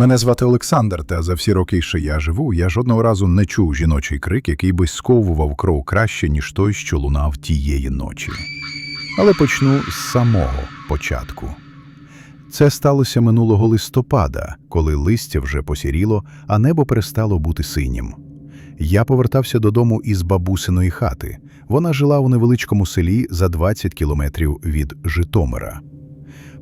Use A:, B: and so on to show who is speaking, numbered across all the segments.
A: Мене звати Олександр, та за всі роки, що я живу, я жодного разу не чув жіночий крик, який би сковував кров краще, ніж той, що лунав тієї ночі. Але почну з самого початку. Це сталося минулого листопада, коли листя вже посіріло, а небо перестало бути синім. Я повертався додому із бабусиної хати. Вона жила у невеличкому селі за 20 кілометрів від Житомира.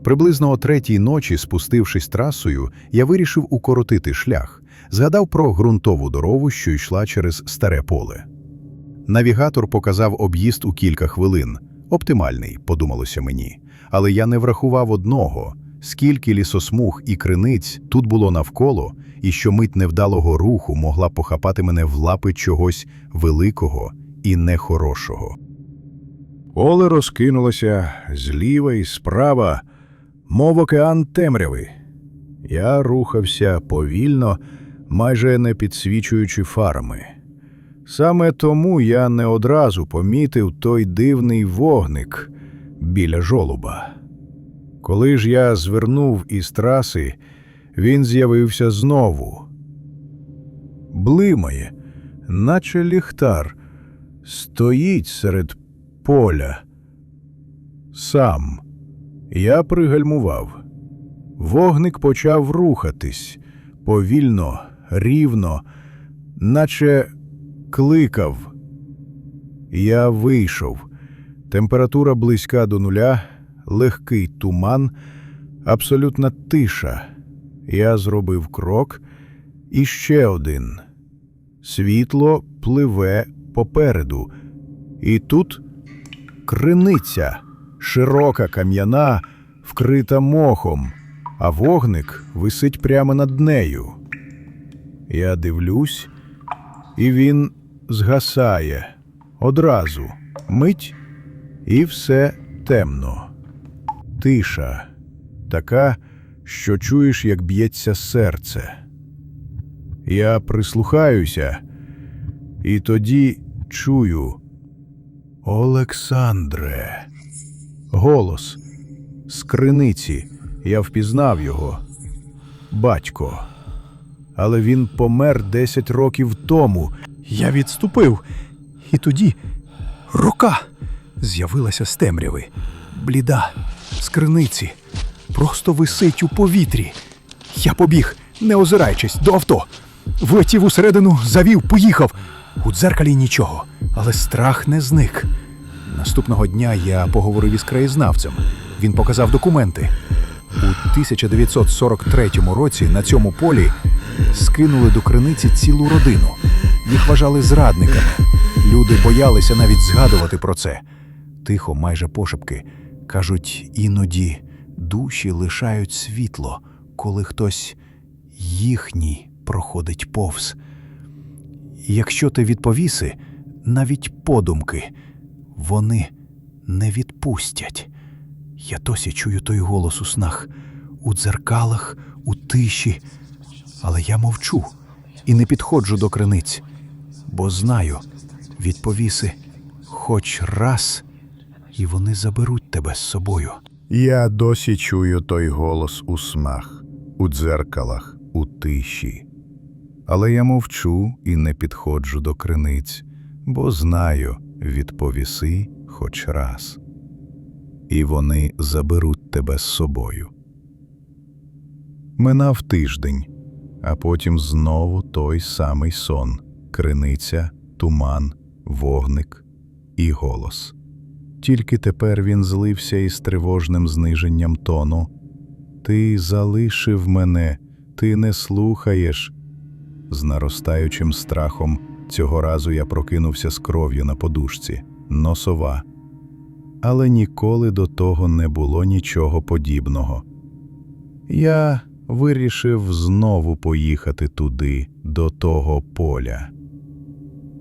A: Приблизно о третій ночі, спустившись трасою, я вирішив укоротити шлях, згадав про ґрунтову дорогу, що йшла через старе поле. Навігатор показав об'їзд у кілька хвилин. Оптимальний, подумалося мені. Але я не врахував одного скільки лісосмуг і криниць тут було навколо, і що мить невдалого руху могла похапати мене в лапи чогось великого і нехорошого.
B: Поле розкинулося зліва і справа, мов океан темряви. Я рухався повільно, майже не підсвічуючи фарами. Саме тому я не одразу помітив той дивний вогник біля жолуба. Коли ж я звернув із траси, він з'явився знову. Блимає, наче ліхтар, стоїть серед поля. Сам. Я пригальмував. Вогник почав рухатись повільно, рівно, наче кликав. Я вийшов. Температура близька до нуля, легкий туман, абсолютна тиша. Я зробив крок і ще один. Світло пливе попереду. І тут криниця, широка кам'яна, вкрита мохом, а вогник висить прямо над нею. Я дивлюсь, і він згасає одразу, мить, і все темно. Тиша, така, що чуєш, як б'ється серце. Я прислухаюся, і тоді чую. Олександре. Голос з криниці. Я впізнав його. Батько. Але він помер десять років тому.
C: Я відступив, і тоді рука з'явилася з темряви, бліда, з криниці, просто висить у повітрі. Я побіг, не озираючись, до авто. Влетів усередину, завів, поїхав. У дзеркалі нічого, але страх не зник. Наступного дня я поговорив із краєзнавцем. Він показав документи. У 1943 році на цьому полі скинули до криниці цілу родину. Їх вважали зрадниками. Люди боялися навіть згадувати про це. Тихо, майже пошепки, кажуть, іноді душі лишають світло, коли хтось їхній проходить повз. Якщо ти відповіси, навіть подумки, вони не відпустять. Я досі чую той голос у снах, у дзеркалах, у тиші, але я мовчу і не підходжу до криниць, бо знаю, відповіси хоч раз, і вони заберуть тебе з собою.
B: Я досі чую той голос у снах, у дзеркалах, у тиші. Але я мовчу і не підходжу до криниць, бо знаю, відповіси хоч раз. І вони заберуть тебе з собою. Минав тиждень, а потім знову той самий сон криниця, туман, вогник і голос. Тільки тепер він злився із тривожним зниженням тону. Ти залишив мене, ти не слухаєш. З наростаючим страхом цього разу я прокинувся з кров'ю на подушці, носова. Але ніколи до того не було нічого подібного. Я вирішив знову поїхати туди, до того поля,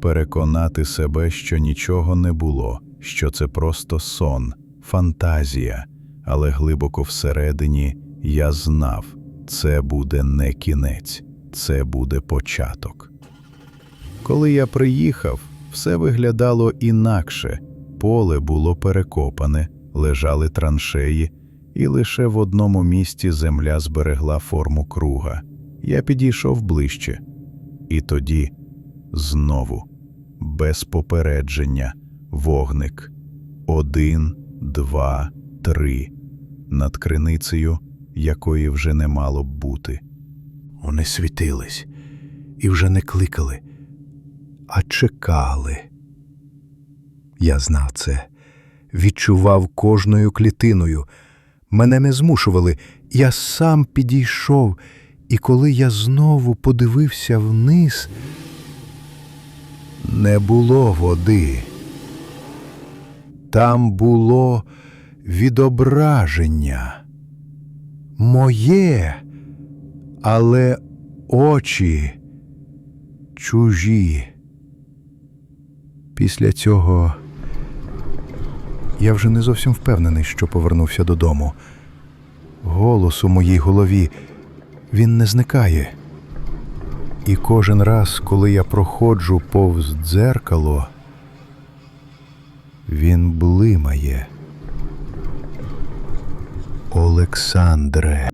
B: переконати себе, що нічого не було, що це просто сон, фантазія, але глибоко всередині я знав, це буде не кінець, це буде початок. Коли я приїхав, все виглядало інакше. Поле було перекопане, лежали траншеї, і лише в одному місці земля зберегла форму круга. Я підійшов ближче, і тоді знову, без попередження, вогник. Один, два, три. Над криницею, якої вже не мало б бути.
C: Вони світились і вже не кликали, а чекали. Я знав це, відчував кожною клітиною. Мене не змушували, я сам підійшов, і коли я знову подивився вниз, не було води. Там було відображення. Моє, але очі чужі. Після цього я вже не зовсім впевнений, що повернувся додому. Голос у моїй голові він не зникає. І кожен раз, коли я проходжу повз дзеркало, він блимає. Олександре.